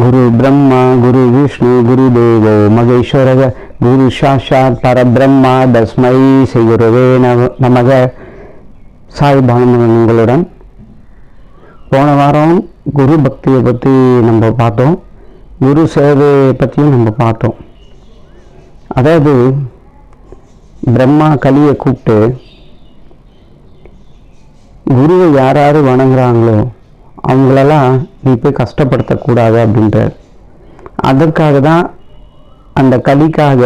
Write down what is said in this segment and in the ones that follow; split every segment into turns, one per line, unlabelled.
குரு பிரம்மா குரு விஷ்ணு குரு தேவோ மகேஸ்வரக குரு சாஷாத் பரபிரம்மா தஸ்மை ஸ்ரீ குருவே நமக. சாய் பானங்களுடன் போன வாரம் குரு பக்தியை பற்றி நம்ம பார்த்தோம். குரு சேவையை பற்றியும் நம்ம பார்த்தோம். அதாவது பிரம்மா கலியை கூப்பிட்டு குருவை யார் யார் வணங்குறாங்களோ அவங்களெல்லாம் நீ போய் கஷ்டப்படுத்தக்கூடாது அப்படின்றார் அதற்காக தான் அந்த கலிக்காக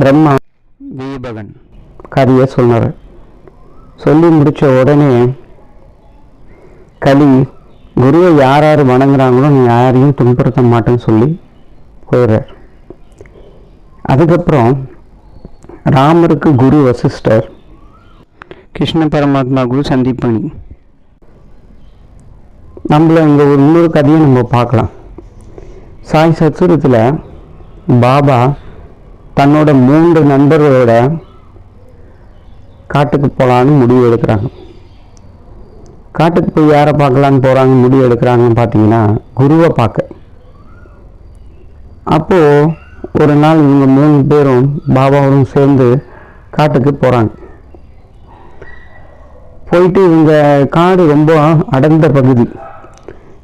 பிரம்மா தீபகன் கதையை சொன்னார். சொல்லி முடித்த உடனே கலி குருவை யார் யார் வணங்குறாங்களோ நீ யாரையும் துன்புறுத்த மாட்டேன்னு சொல்லி போயிடுறார். அதுக்கப்புறம் ராமருக்கு குரு வசிஷ்டர் கிருஷ்ண பரமாத்மா குரு சந்திப்பணி. நம்மள இங்கே ஒரு இன்னொரு கதையை நம்ம பார்க்கலாம். சாய் சத்சுரத்தில் பாபா தன்னோட மூன்று நண்பர்களோட காட்டுக்கு போகலான்னு முடிவு எடுக்கிறாங்க. காட்டுக்கு போய் யாரை பார்க்கலான்னு போகிறாங்க முடிவு எடுக்கிறாங்கன்னு பார்த்தீங்கன்னா குருவை பார்க்க. அப்போது ஒரு நாள் இவங்க மூணு பேரும் பாபாவும் சேர்ந்து காட்டுக்கு போகிறாங்க போயிட்டு இவங்க காடு ரொம்ப அடர்ந்த பகுதி.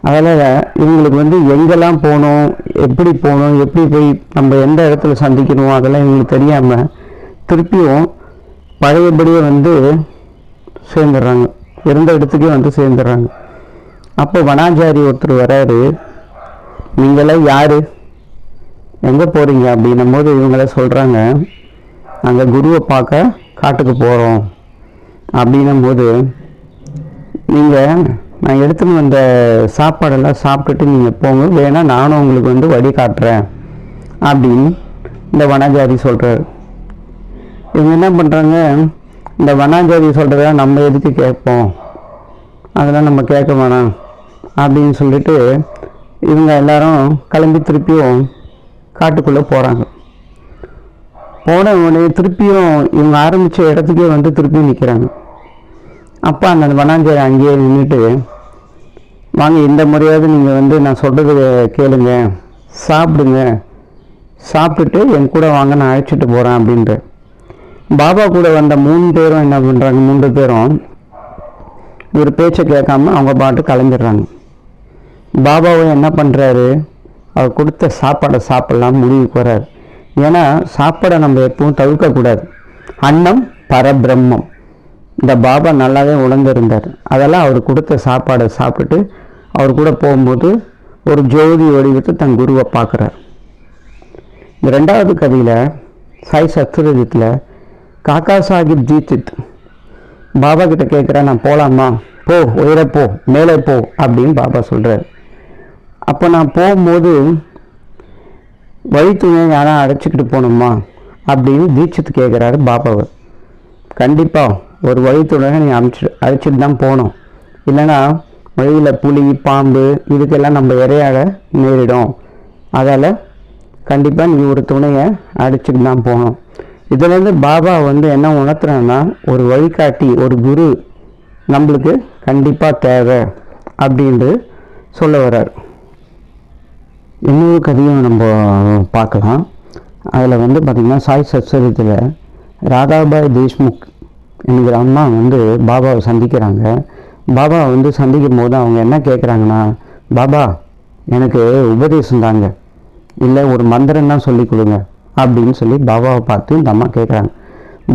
அதனால் இவங்களுக்கு வந்து எங்கெல்லாம் போகணும் எப்படி போகணும் எப்படி போய் நம்ம எந்த இடத்துல சந்திக்கணும் அதெல்லாம் இவங்களுக்கு தெரியாமல் திருப்பியும் பழையபடியே வந்து சேர்ந்துடுறாங்க. இருந்த இடத்துக்கே வந்து சேர்ந்துடுறாங்க. அப்போ வனாச்சாரி ஒருத்தர் வராரு. நீங்களாம் யார்? எங்கே போகிறீங்க அப்படின்னும் போது இவங்கள சொல்கிறாங்க நாங்கள் குருவை பார்க்க காட்டுக்கு போகிறோம் அப்படின்னும் போது நீங்கள் நான் எடுத்துன்னு வந்த சாப்பாடெல்லாம் சாப்பிட்டுட்டு நீங்கள் போங்க. வேணால் நானும் உங்களுக்கு வந்து வழி காட்டுறேன். அப்படின்னு இந்த வனாஜாரி சொல்கிறாரு இவங்க என்ன பண்ணுறாங்க இந்த வனாஜாரி சொல்கிறத நம்ம எதுக்கு கேட்போம்? அதெல்லாம் நம்ம கேட்க வேணாம். அப்படின்னு சொல்லிட்டு இவங்க எல்லாரும் கிளம்பி திருப்பியும் காட்டுக்குள்ளே போகிறாங்க போன உடனே திருப்பியும் இவங்க ஆரம்பித்த இடத்துக்கே வந்து திருப்பியும் நிற்கிறாங்க அப்போ அந்த வனாஞ்சேரி அங்கேயே நின்றுட்டு வாங்க இந்த முறையாவது நீங்கள் வந்து நான் சொல்கிறது கேளுங்க. சாப்பிடுங்க. சாப்பிட்டுட்டு என் கூட வாங்க நான் அழைச்சிட்டு போகிறேன் அப்படின்ட்டு. பாபா கூட வந்த மூணு பேரும் என்ன பண்ணுறாங்க மூன்று பேரும் ஒரு பேச்சை கேட்காம அவங்க பாட்டு கலைஞ்சிடுறாங்க. பாபாவும் என்ன பண்ணுறாரு அவர் கொடுத்த சாப்பாடை சாப்பிட்லாம் முடிவுக்கு வர்றாரு. ஏன்னா சாப்பாடை நம்ம எப்பவும் தவிர்க்கக்கூடாது. அன்னம் பரபிரம்மம். இந்த பாபா நல்லாவே உணர்ந்திருந்தார். அதெல்லாம் அவர் கொடுத்த சாப்பாடை சாப்பிட்டுட்டு அவர் கூட போகும்போது ஒரு ஜோதி வடிவத்தை தன் குருவை பார்க்குறார். இந்த ரெண்டாவது கதையில் சாய் சத்ருஜத்தில் காக்கா சாஹிப் ஜீத்தித் பாபா கிட்ட கேட்குறேன் நான் போகலாமா போ உயர போ மேலே போ அப்படின்னு பாபா சொல்கிறார் அப்போ நான் போகும்போது வழித்துணையை யாரும் அடைச்சிக்கிட்டு போகணுமா அப்படின்னு தீட்சித்து கேட்குறாரு பாபாவை. கண்டிப்பாக ஒரு வழித்துணையை நீ அமிச்சு அழைச்சிட்டு தான் போகணும். இல்லைன்னா வழியில் புலி பாம்பு இதுக்கெல்லாம் நம்ம இரையாட நேரிடும். அதால் கண்டிப்பாக நீ ஒரு துணையை அடிச்சுட்டு தான் போகணும். இதுலேருந்து பாபா வந்து என்ன உணர்த்துறேன்னா ஒரு வழிகாட்டி ஒரு குரு நம்மளுக்கு கண்டிப்பாக தேவை அப்படின்ட்டு சொல்ல வர்றார். இன்னொரு கதையும் நம்ம பார்க்கலாம். அதில் வந்து பார்த்திங்கன்னா சாய் சத்சரித்தில் ராதாபாய் தேஷ்முக் என்கிற அம்மா வந்து பாபாவை சந்திக்கிறாங்க. பாபா வந்து சந்திக்கும் போது அவங்க என்ன கேட்குறாங்கன்னா பாபா எனக்கு உபதேசம் தாங்க. இல்லை ஒரு மந்திரம் தான் சொல்லி கொடுங்க. அப்படின்னு சொல்லி பாபாவை பார்த்து இந்த அம்மா கேட்குறாங்க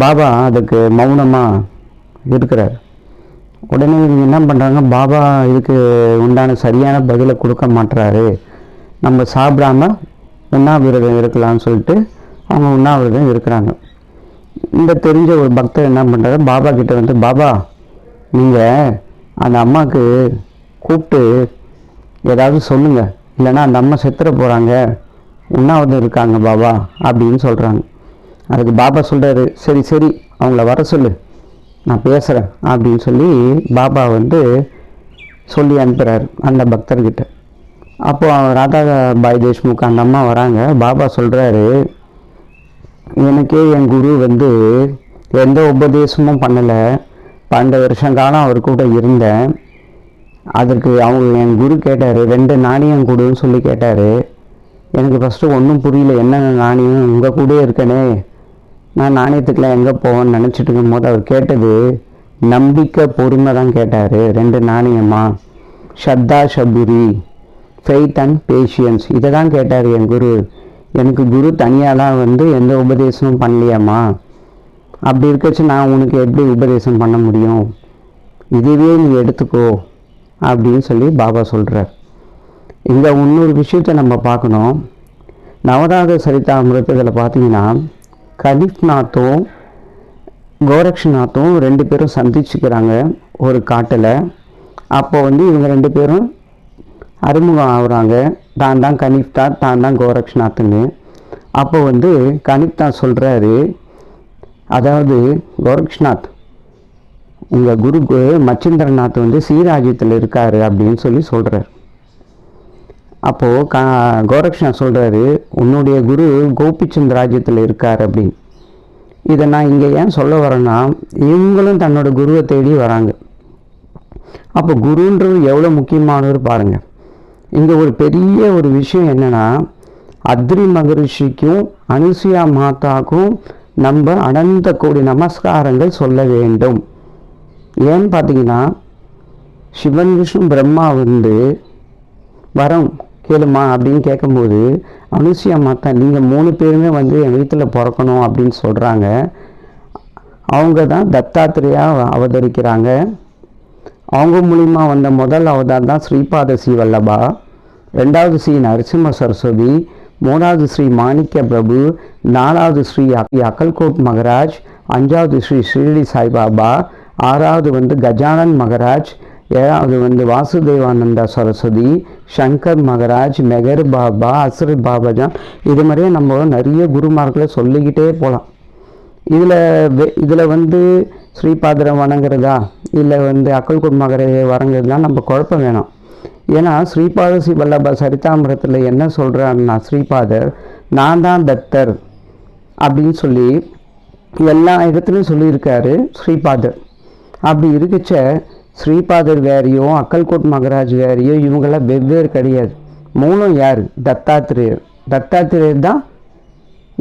பாபா அதுக்கு மௌனமாக இருக்கிறார். உடனே இவங்க என்ன பண்ணுறாங்க பாபா இதுக்கு உண்டான சரியான பதிலை கொடுக்க மாட்டுறாரு நம்ம சாப்பிடாம உண்ணாவிரதம் இருக்கலாம்னு சொல்லிட்டு அவங்க உண்ணாவிரதம் இருக்கிறாங்க. இந்த தெரிஞ்ச ஒரு பக்தர் என்ன பண்ணுறாரு பாபா கிட்ட வந்து பாபா நீங்கள் அந்த அம்மாவுக்கு கூப்பிட்டு ஏதாவது சொல்லுங்கள் இல்லைன்னா அந்த அம்மா செத்துற போகிறாங்க உண்ணாவது இருக்காங்க பாபா அப்படின்னு சொல்கிறாங்க அதுக்கு பாபா சொல்கிறாரு சரி சரி அவங்கள வர சொல்லு. நான் பேசுகிறேன் அப்படின்னு சொல்லி பாபா வந்து சொல்லி அனுப்புகிறார் அந்த பக்தர்கிட்ட. அப்போது ராதா பாய் தேஷ்முக் அந்த அம்மா வராங்க. பாபா சொல்கிறாரு எனக்கே என் குரு வந்து எந்த உபதேசமும் பண்ணலை. பன்னெண்டு வருஷம் காலம் அவர் கூட இருந்தேன். அதற்கு அவங்க என் குரு கேட்டார் ரெண்டு நாணயம் கொடுன்னு சொல்லி கேட்டார். எனக்கு ஃபஸ்ட்டு ஒன்றும் புரியல என்ன நாணயம்? உங்கள் கூடயே இருக்கனே. நான் நாணயத்துக்குலாம் எங்கே போவேன்னு நினச்சிட்டு இருக்கும்போது அவர் கேட்டது நம்பிக்கை பொறுமை தான் கேட்டார். ரெண்டு நாணயமா? Shraddha Saburi faith and patience இதை தான் கேட்டார் என் குரு. எனக்கு குரு தனியாலாம் வந்து எந்த உபதேசமும் பண்ணலையாம்மா. அப்படி இருக்கச்சு நான் உனக்கு எப்படி உபதேசம் பண்ண முடியும்? இதுவே நீ எடுத்துக்கோ அப்படின்னு சொல்லி பாபா சொல்கிறார் இந்த இன்னொரு விஷயத்தை நம்ம பார்க்கணும். நவராக சரிதாமிரத்தில் பார்த்தீங்கன்னா கலிஃப்நாத்தும் கோரக்ஷநாத்தும் ரெண்டு பேரும் சந்திச்சுக்கிறாங்க ஒரு காட்டில். அப்போ வந்து இவங்க ரெண்டு பேரும் அறிமுகம் ஆகுறாங்க தான் தான் கனிப்தா தான் தான் கோரக்ஷநாத்துன்னு அப்போ வந்து கனிப்தா சொல்கிறாரு அதாவது கோரக்ஷநாத் உங்கள் குரு மச்சிந்திரநாத் வந்து ஸ்ரீராஜ்யத்தில் இருக்கார் அப்படின்னு சொல்லி சொல்கிறார் அப்போது கா கோரக்ஷநாத் சொல்கிறாரு உன்னுடைய குரு கோபிச்சந்த் ராஜ்யத்தில் இருக்கார் அப்படின்னு. இதை நான் இங்கே ஏன் சொல்ல வரேன்னா இவங்களும் தன்னோட குருவை தேடி வராங்க. அப்போ குருன்றது எவ்வளோ முக்கியமானவர் பாருங்கள் இங்கே ஒரு பெரிய ஒரு விஷயம் என்னென்னா அத்ரி மகரிஷிக்கும் அனுசுயா மாதாக்கும் நம்ம அனந்த கோடி நமஸ்காரங்கள் சொல்ல வேண்டும். ஏன்னு பார்த்தீங்கன்னா சிவன் விஷ்ணு பிரம்மா வந்து வரம் கேளுமா அப்படின்னு கேட்கும்போது அனுசியா மாத்தா நீங்கள் மூணு பேருமே வந்து என் வீட்டில் பிறக்கணும் அப்படின்னு சொல்கிறாங்க அவங்க தான் தத்தாத்திரையாக அவதரிக்கிறாங்க. அவங்க மூலிமா வந்த முதல் அவதார் தான் ஸ்ரீபாத ஸ்ரீ வல்லபா. ரெண்டாவது ஸ்ரீ நரசிம்ம சரஸ்வதி. மூணாவது ஸ்ரீ மாணிக்க பிரபு. நாலாவது ஸ்ரீ அக்கல்கோட் மகராஜ். அஞ்சாவது ஸ்ரீ ஷிரடி சாய்பாபா. ஆறாவது வந்து கஜானன் மகராஜ். ஏழாவது வந்து வாசுதேவானந்தா சரஸ்வதி. சங்கர் மகராஜ் மெகர் பாபா அசரத் பாபாஜான் இது மாதிரியே நம்ம நிறைய குருமார்களை சொல்லிக்கிட்டே போகலாம் இதில் இதில் வந்து ஸ்ரீபாதரை வணங்குறதா? இல்லை வந்து அக்கல் மகரை வரங்கிறதுலாம் நம்ம குழப்பம் வேணும். ஏன்னா ஸ்ரீபாத ஸ்ரீ வல்லப சரிதாமிரத்தில் என்ன சொல்கிறாருன்னா ஸ்ரீபாதர் நான் தான் தத்தர் அப்படின்னு சொல்லி எல்லா இடத்துலையும் சொல்லியிருக்காரு ஸ்ரீபாதர். அப்படி இருக்குச்ச ஸ்ரீபாதர் வேறையோ அக்கல்கோட் மகராஜ் வேறையோ இவங்களாம் வெவ்வேறு கிடையாது. மூணும் யார்? தத்தாத்திரேயர். தத்தாத்திரேயர் தான்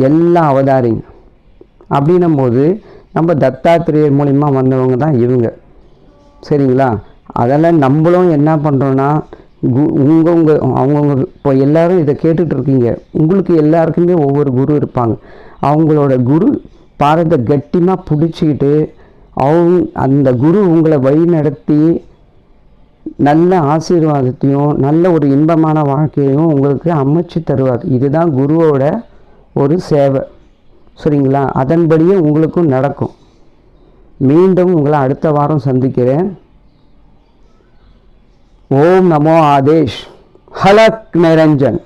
எல்லா அவதாரிங்க. அப்படின்னும் போது நம்ம தத்தாத்திரேயர் மூலிமா வந்தவங்க தான் இவங்க. சரிங்களா? அதெல்லாம் நம்மளும் என்ன பண்ணுறோன்னா கு உங்கள் உங்கள் அவங்கவுங்க இப்போ எல்லோரும் இதை கேட்டுட்டு இருக்கீங்க. உங்களுக்கு எல்லாருக்குமே ஒவ்வொரு குரு இருப்பாங்க. அவங்களோட குரு பாடத்தை கட்டிமாக பிடிச்சிக்கிட்டு அவங்க அந்த குரு உங்களை வழி நடத்தி நல்ல ஆசீர்வாதத்தையும் நல்ல ஒரு இன்பமான வாழ்க்கையையும் உங்களுக்கு அமைச்சு தருவார். இதுதான் குருவோட ஒரு சேவை. சரிங்களா? அதன்படியே உங்களுக்கும் நடக்கும். மீண்டும் உங்களை அடுத்த வாரம் சந்திக்கிறேன். ஓம் நமோ ஆதேஷ். ஹலக் நிரஞ்சன்.